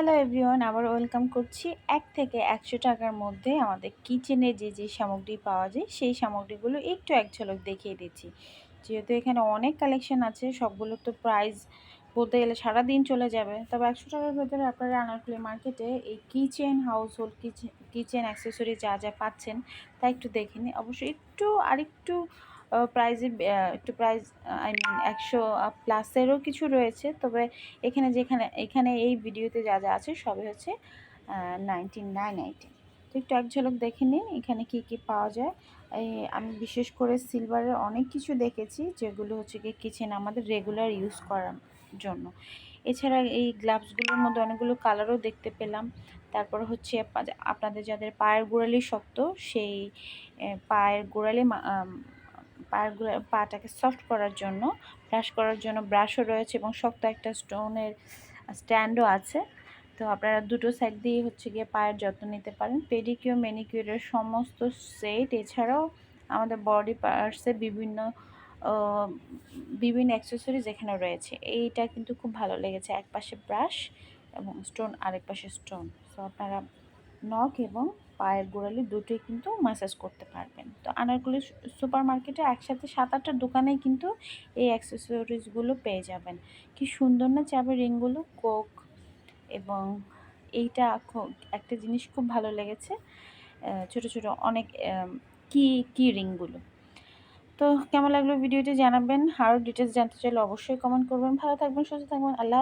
Hello everyone আবার welcome করছি এক থেকে একশো টাকার মধ্যে আমাদের কিচেনে যে যে সামগ্রী পাওয়া যায়, সেই সামগ্রীগুলো একটু এক ঝলক দেখিয়ে দিচ্ছি। যেহেতু এখানে অনেক কালেকশন আছে, সবগুলো তো প্রাইস বলতে গেলে সারাদিন চলে যাবে। তবে একশো টাকার ভেতরে আপনারা আনারকুলি মার্কেটে এই kitchen household kitchen kitchen accessory যা যা পাচ্ছেন, তা একটু দেখে নিন। অবশ্যই একটু, আরেকটু প্রাইজে একটু প্রাইজ আই মিন একশো প্লাসেরও কিছু রয়েছে। তবে এখানে যেখানে, এখানে এই ভিডিওতে যা যা আছে সবই হচ্ছে নাইনটি নাইন আইটেম তো একটু এক ঝলক দেখে নিন, এখানে কি কি পাওয়া যায়। এই আমি বিশেষ করে সিলভারের অনেক কিছু দেখেছি, যেগুলো হচ্ছে কি কিচেন আমাদের রেগুলার ইউজ করার জন্য। এছাড়া এই গ্লাভসগুলোর মধ্যে অনেকগুলো কালারও দেখতে পেলাম। তারপর হচ্ছে আপনাদের যাদের পায়ের গোড়ালি শক্ত, সেই পায়ের গোড়ালি পাগুলো পাটাকে সফট করার জন্য ব্রাশ করার জন্য ব্রাশও রয়েছে এবং শক্ত একটা স্টোনের স্ট্যান্ডও আছে। তো আপনারা দুটো সাইড দিয়ে হচ্ছে গিয়ে পায়ের যত্ন নিতে পারেন। পেডিকিউর ম্যানিকিউরের সমস্ত সেট এছাড়াও আমাদের বডি পার্টসে বিভিন্ন বিভিন্ন অ্যাক্সেসরিজ এখানে রয়েছে। এইটা কিন্তু খুব ভালো লেগেছে। এক পাশে ব্রাশ এবং স্টোন আরেক পাশে স্টোন তো আপনারা নখ এবং পায়ের গোড়ালি দুটোই কিন্তু ম্যাসাজ করতে পারবেন। তো আনারকুলি সুপার মার্কেটে একসাথে সাত আটটা দোকানেই কিন্তু এই অ্যাক্সেসরিজগুলো পেয়ে যাবেন। কি সুন্দর না চাবের রিংগুলো, কোক এবং এইটা একটা জিনিস খুব ভালো লেগেছে ছোট ছোট অনেক কি কি রিংগুলো। তো কেমন লাগল ভিডিওটি জানাবেন, আরও ডিটেলস জানতে চাইলে অবশ্যই কমেন্ট করবেন। ভালো থাকবেন, সুস্থ থাকবেন, আল্লাহ